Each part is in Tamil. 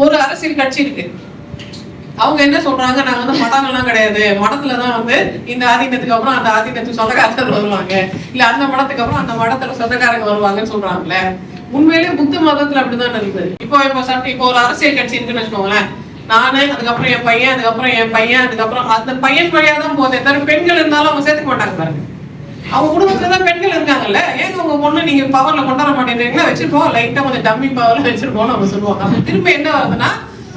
ஒரு அரசியல் கட்சி இருக்கு. அவங்க என்ன சொல்றாங்க? நாங்க வந்து மடங்கள்லாம் கிடையாது. மடத்துல தான் வந்து இந்த ஆதீனத்துக்கு அப்புறம் அந்த ஆதீனத்துக்கு சொந்தக்காரர்கள் வருவாங்க. இல்ல அந்த மடத்துக்கு அப்புறம் அந்த மடத்துல சொந்தக்காரங்க வருவாங்கன்னு சொல்றாங்கல்ல. உண்மையிலேயே புத்த மதத்துல அப்படிதான் நடந்தது. இப்போ இப்போ சட்ட இப்போ ஒரு அரசியல் கட்சி இருக்குன்னு வச்சுக்கோங்களேன். நானு அதுக்கப்புறம் என் பையன் அதுக்கப்புறம் என் பையன் அதுக்கப்புறம் அந்த பையன் வழியா தான் போதே தவிர பெண்கள் இருந்தாலும் அவங்க சேர்த்துக்க மாட்டாங்க பாருங்க. அவங்க குடும்பத்துல தான் பெண்கள் இருக்காங்கல்ல? ஏன் உங்க பொண்ணு நீங்க பவர்ல கொண்டாட மாட்டேங்கிறீங்களா வச்சிருப்போம். லைட்டா கொஞ்சம் டம்மி பவர்ல வச்சிருப்போம்னு அவங்க சொல்லுவாங்க. அப்ப திரும்ப என்ன வருதுன்னா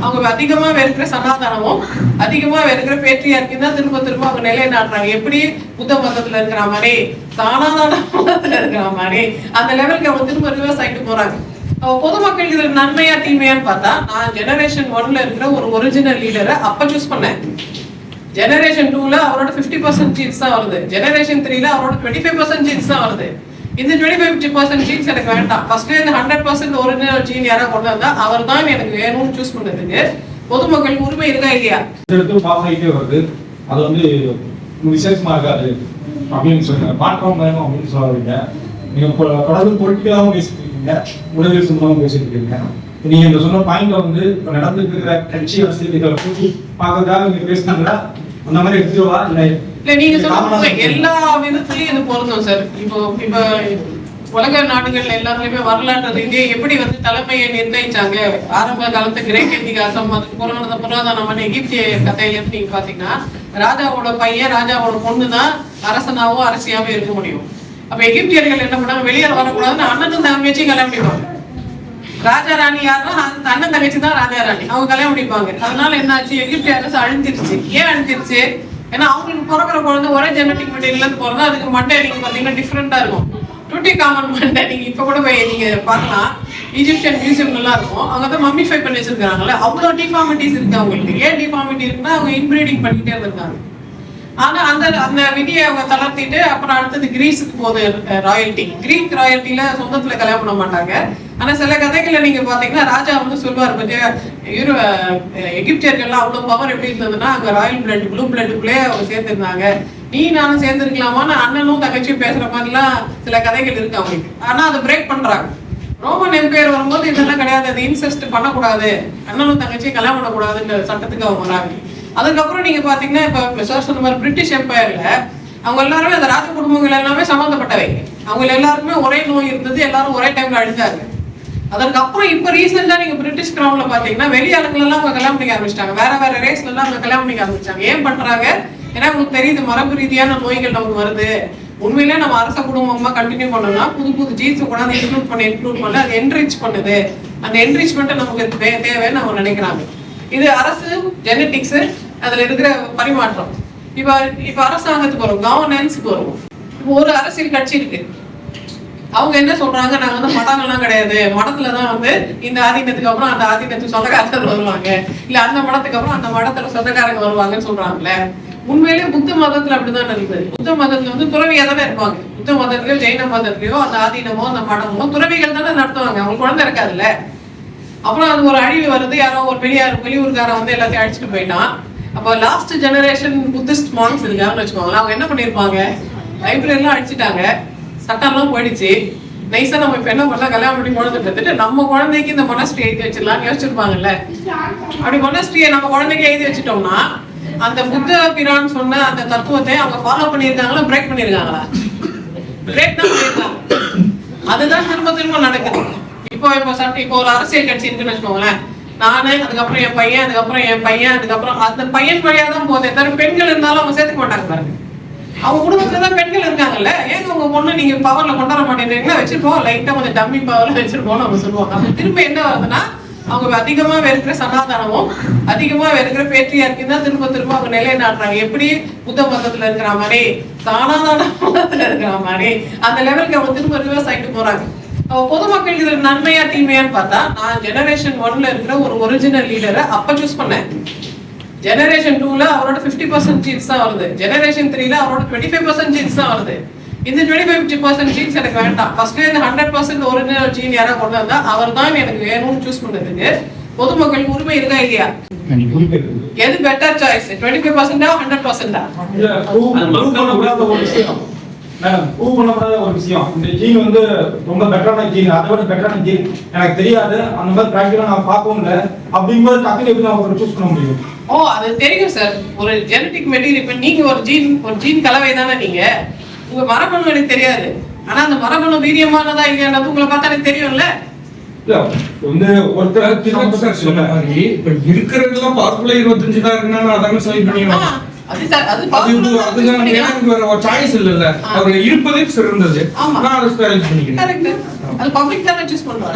அவங்க அதிகமா வெறுக்கிற சனாதனமும் அதிகமா வெறுக்கிற பேற்றியார்க்கு தான் திரும்ப திரும்ப அவங்க நிலைநாட்டுறாங்க. எப்படி புத்த மதத்துல இருக்கிற மாதிரி சனாதன மதத்துல இருக்கிற மாதிரி அந்த லெவலுக்கு அவங்க திரும்ப ரிவர்ஸ் ஆயிட்டு போறாங்க. பொதுமக்கள் இது நன்மையா தீமையான்னு பார்த்தா நான் ஜெனரேஷன் ஒன்ல இருக்கிற ஒரு ஒரிஜினல் லீடரை அப்ப சூஸ் பண்ணேன். ஜெனரேஷன் டூல அவரோட ஃபிஃப்டி பர்சன்ட் ஜீன்ஸ் தான் வருது. ஜெனரேஷன் த்ரீல அவரோட டுவெண்ட்டி ஃபைவ் பர்சன்ட் ஜீன்ஸ் தான் வருது. இந்த டுவெண்ட்டி ஃபைவ் பர்சன்ட் ஜீன்ஸ் எனக்கு வேண்டாம். ஃபர்ஸ்ட்லேயே இந்த ஹண்ட்ரட் பர்சன்ட் ஒரிஜினல் ஜீன் யாராவது கொண்டு வந்தா அவர் தான் எனக்கு வேணும்னு சூஸ் பண்ணதுக்கு பொதுமக்கள் உரிமை இருக்கா இல்லையா? எடுத்து ஆகிட்டே வருது. அது வந்து விசேஷமா இருக்காது அப்படின்னு சொல்லுங்க மாற்றம் வேணும் அப்படின்னு சொல்றீங்க. நீங்க இப்போ தொடர்ந்து பொலிட்டிக்கலாவும் பேசிட்டு உடல் சும்மாவும் பேசிட்டு இருக்கீங்க நீங்க இந்த சொன்ன பாயிண்ட்ல வந்து இப்ப நடந்துட்டு இருக்கிற கட்சி அரசியல்களை பற்றி பார்க்கறதுக்காக நீங்க பேசுனாங்களா அந்த மாதிரி எடுத்துவா இல்லை. இல்ல நீங்க உண்மை. எல்லா விதத்துலயும் இது பொருந்தும் சார். இப்போ இப்ப உலக நாடுகள் எல்லாருலயுமே வரலாற்று ரீதியா எப்படி வந்து தலைமையை நிர்ணயிச்சாங்க? ஆரம்ப காலத்து கிரேக்க இதிகாசம் அதுக்கு புராண புராதனமான எகிப்திய கதையில இருந்து நீங்க பாத்தீங்கன்னா ராஜாவோட பையன் ராஜாவோட பொண்ணு தான் அரசனாவோ அரசியாவோ இருக்க முடியும். அப்ப எகிப்தியர்கள் என்ன பண்ணாங்க? வெளியே வரக்கூடாதுன்னு அண்ணனும் தங்கச்சியும் கல்யாணம் பண்ணிப்பாங்க ராஜா ராணி யாருன்னா அந்த அண்ணன் தங்கச்சி தான் ராஜா ராணி அவங்க கல்யாணம் பண்ணிப்பாங்க அதனால என்னாச்சு? எகிப்திய அரசு அழிஞ்சிருச்சு. ஏன் அழிஞ்சிருச்சு? ஏன்னா அவங்களுக்கு பிறக்கிற குழந்தை ஒரே ஜெனட்டிக் மெட்டீரியல் இருந்து பிறந்தா அதுக்கு மண்டை நீங்க பாத்தீங்கன்னா டிஃப்ரெண்டா இருக்கும். டுட்டி காமன் மண்டை நீங்க இப்ப கூட போய் நீங்க பார்க்கலாம். ஈஜிப்சியன் மியூசியம்லாம் இருக்கும். அவங்க தான் மம்மிஃபை பண்ணி வச்சிருக்காங்கல்ல அவ்வளவு டிஃபார்மிட்டிஸ் இருக்கு அவங்களுக்கு. ஏன் டிஃபார்மிட்டி இருக்குன்னா அவங்க இன்பிரீடிங் பண்ணிட்டே இருந்திருக்காங்க ஆனா அந்த அந்த விதியை அவங்க தளர்த்திட்டு அப்புறம் அடுத்தது கிரீஸுக்கு போகுது ராயல்டி கிரீக் ராயல்ட்டில சொந்தத்துல கல்யாணம் பண்ண மாட்டாங்க. ஆனா சில கதைகளை நீங்க பாத்தீங்கன்னா ராஜா வந்து சொல்லுவார் பத்தியா யூரோ எகிப்தியர்கள்லாம் அவ்வளவு பவர் எப்படி இருந்ததுன்னா அங்க ராயல் பிளட் ப்ளூ பிளட்டுக்குள்ளே அவங்க சேர்ந்திருந்தாங்க. நீ நானும் சேர்ந்திருக்கலாமான்னு அண்ணனும் தங்கச்சியும் பேசுற மாதிரிலாம் சில கதைகள் இருக்கு அவங்களுக்கு. ஆனா அதை பிரேக் பண்றாங்க. ரோமன் எம்பையர் வரும்போது இதெல்லாம் கிடையாது. அது இன்செஸ்ட் பண்ணக்கூடாது. அண்ணனும் தங்கச்சியும் கல்யாணம் பண்ணக்கூடாதுன்ற சட்டத்துக்கு அவங்க வராங்க. அதுக்கப்புறம் நீங்க பாத்தீங்கன்னா இப்ப சார் சொன்ன மாதிரி பிரிட்டிஷ் எம்பையர்ல அவங்க எல்லாருமே அந்த ராஜ குடும்பங்கள் எல்லாமே சம்மந்தப்பட்டவை. அவங்க எல்லாருக்குமே ஒரே நோய் இருந்தது. எல்லாரும் ஒரே டைம்ல அழிஞ்சாங்க. அதற்கு இப்போ இப்ப ரீசெண்டா நீங்க பிரிட்டிஷ் கிரவுண்ட்ல பாத்தீங்கன்னா வெளி ஆளுங்கள் எல்லாம் அவங்க கல்யாணம் பண்ணிக்க ஆரம்பிச்சிட்டாங்க. வேற வேற ரேஸ்ல எல்லாம் அவங்க கல்யாணம் பண்ணிக்க ஆரம்பிச்சாங்க ஏன் பண்றாங்க? ஏன்னா உங்களுக்கு தெரியுது மரபு ரீதியான நோய்கள் நமக்கு வருது. உண்மையிலே நம்ம அரச குடும்பமா கண்டினியூ பண்ணோம்னா புது புது ஜீன்ஸ் கொண்டாந்து இன்க்ளூட் பண்ண இன்க்ளூட் பண்ண அது என்ரிச் பண்ணுது. அந்த என்ரிச்மெண்ட்டை நமக்கு தே- தேவைன்னு அவங்க நினைக்கிறாங்க. இது அரசு ஜெனட்டிக்ஸ் அதுல இருக்கிற பரிமாற்றம். இப்ப இப்ப அரசாங்கத்துக்கு வரும் கவர்னன்ஸுக்கு வரும். இப்போ ஒரு அரசியல் கட்சி இருக்கு. அவங்க என்ன சொல்றாங்க? நாங்க வந்து மடங்கள்லாம் கிடையாது. மடத்துல தான் வந்து இந்த ஆதீனத்துக்கு அப்புறம் அந்த ஆதீனத்துக்கு சொந்தக்காரர்கள் வருவாங்க. இல்ல அந்த மடத்துக்கு அப்புறம் அந்த மடத்துல சொந்தக்காரங்க வருவாங்கன்னு சொல்றாங்கல்ல. உண்மையிலேயே புத்த மதத்துல அப்படிதான் இருக்குது புத்த மதத்துல வந்து துறவியா தானே இருப்பாங்க. புத்த மதத்திலயோ ஜெயின மதத்திலயோ அந்த ஆதீனமோ அந்த மடமோ துறவிகள் தானே நடத்துவாங்க. அவங்க குழந்தை இருக்காதுல்ல. அப்புறம் அது ஒரு அழிவு வருது. யாரோ ஒரு பெரிய வெளியூர்காரன் வந்து எல்லாத்தையும் அழிச்சிட்டு போயிட்டான். அப்போ லாஸ்ட் ஜெனரேஷன் புத்திஸ்ட் மாங்ஸ் இருக்காங்கன்னு வச்சுக்கோங்களேன். அவங்க என்ன பண்ணிருப்பாங்க எல்லாம் அடிச்சுட்டாங்க சட்டம்லாம் போயிடுச்சு. நைஸா நம்ம இப்ப என்ன பண்ணலாம்? கல்யாணம் பண்ணி குழந்தை பெற்றுட்டு நம்ம குழந்தைக்கு இந்த மொனஸ்ட்ரி எழுதி வச்சிடலாம்னு யோசிச்சிருப்பாங்கல்ல? அப்படி மொனஸ்ட்ரியை நம்ம குழந்தைக்கு எழுதி வச்சிட்டோம்னா அந்த புத்த பிரான் சொன்ன அந்த தத்துவத்தை அவங்க ஃபாலோ பண்ணியிருக்காங்களா பிரேக் பண்ணியிருக்காங்களா? பிரேக் தான் பண்ணியிருக்காங்க. அதுதான் திரும்ப திரும்ப நடக்குது. இப்போ இப்போ சட்ட இப்போ ஒரு அரசியல் கட்சி இருக்குன்னு வச்சுக்கோங்களேன். நானு அதுக்கப்புறம் என் பையன் அதுக்கப்புறம் என் பையன் அதுக்கப்புறம் அந்த பையன் வழியா தான் போதே தவிர பெண்கள் இருந்தாலும் அவங்க சேர்த்துக்க மாட்டாங்க பாருங்க. அவங்க குடும்பத்துல தான் பெண்கள் இருக்காங்கல்ல? ஏன் உங்க பொண்ணு நீங்க பவர்ல கொண்டு வர மாட்டேங்கிறீங்களா வச்சிருப்போம் லைட்டா கொஞ்சம் டம்மி பவர்ல வச்சிருப்போம்னு அவங்க சொல்லுவாங்க. அப்ப திரும்ப என்ன வருதுன்னா அவங்க அதிகமா வெறுக்கிற சனாதனமும் அதிகமா வெறுக்கிற பேற்றியார்க்கு தான் திரும்ப திரும்ப அவங்க நிலைநாட்டுறாங்க. எப்படி புத்த மதத்துல இருக்கிற மாதிரி சனாதன மதத்துல இருக்கிற மாதிரி அந்த லெவலுக்கு அவங்க திரும்ப ரிவர்ஸ் ஆயிட்டு போறாங்க. பொதுமக்களுக்கு இதுல நன்மையா தீமையான்னு பார்த்தா நான் ஜெனரேஷன் ஒன்ல இருக்கிற ஒரு ஒரிஜினல் லீடரை அப்ப சூஸ் பண்ணேன். ஜெனரேஷன் டூல அவரோட ஃபிஃப்டி பர்சன்ட் ஜீன்ஸ் தான் வருது. ஜெனரேஷன் த்ரீல அவரோட டுவெண்ட்டி ஃபைவ் பர்சன்ட் ஜீன்ஸ் தான் வருது. இந்த டுவெண்ட்டி ஃபைவ் பர்சன்ட் ஜீன்ஸ் எனக்கு வேண்டாம். ஃபர்ஸ்ட் இந்த ஹண்ட்ரட் பர்சன்ட் ஒரிஜினல் ஜீன் யாராவது கொண்டு வந்தா அவர் தான் எனக்கு வேணும்னு சூஸ் பண்ணதுக்கு பொதுமக்களுக்கு உரிமை இருக்கா இல்லையா? எது பெட்டர் சாய்ஸ் டுவெண்ட்டி ஃபைவ் பர்சன்டா ஹண்ட்ரட் பர்சன்டா விஷயம் ப்ரூவ் பண்ணப்படாத ஒரு விஷயம். இந்த ஜீன் வந்து ரொம்ப பெட்டரான ஜீன் அதை விட பெட்டரான ஜீன் எனக்கு தெரியாது. அந்த மாதிரி ப்ராக்டிக்கலாக நான் பார்க்கவும் இல்லை. அப்படிங்கும்போது டக்குனு எப்படி நான் ஒரு சூஸ் பண்ண முடியும்? ஓ அது தெரியும் சார் ஒரு ஜெனடிக் மெட்டீரியல் இப்ப நீங்க ஒரு ஜீன் ஒரு ஜீன் கலவை தானே நீங்க? உங்க மரபணு எனக்கு தெரியாது. ஆனா அந்த மரபணு வீரியமானதா இல்லையானது உங்களை பார்த்தா எனக்கு தெரியும்ல? இல்ல வந்து ஒருத்தர் சார் சொன்ன மாதிரி இப்ப இருக்கிறதுலாம் பவர்ஃபுல்லா இருபத்தஞ்சு தான் இருக்குன்னா அதாங்க ஆ, பண்ணிடுவாங்க இருப்பதே சிறந்தது. நான் அதை பண்ணிக்கிறேன். அது பப்ளிக் தானே சூஸ் பண்ணுவாங்க.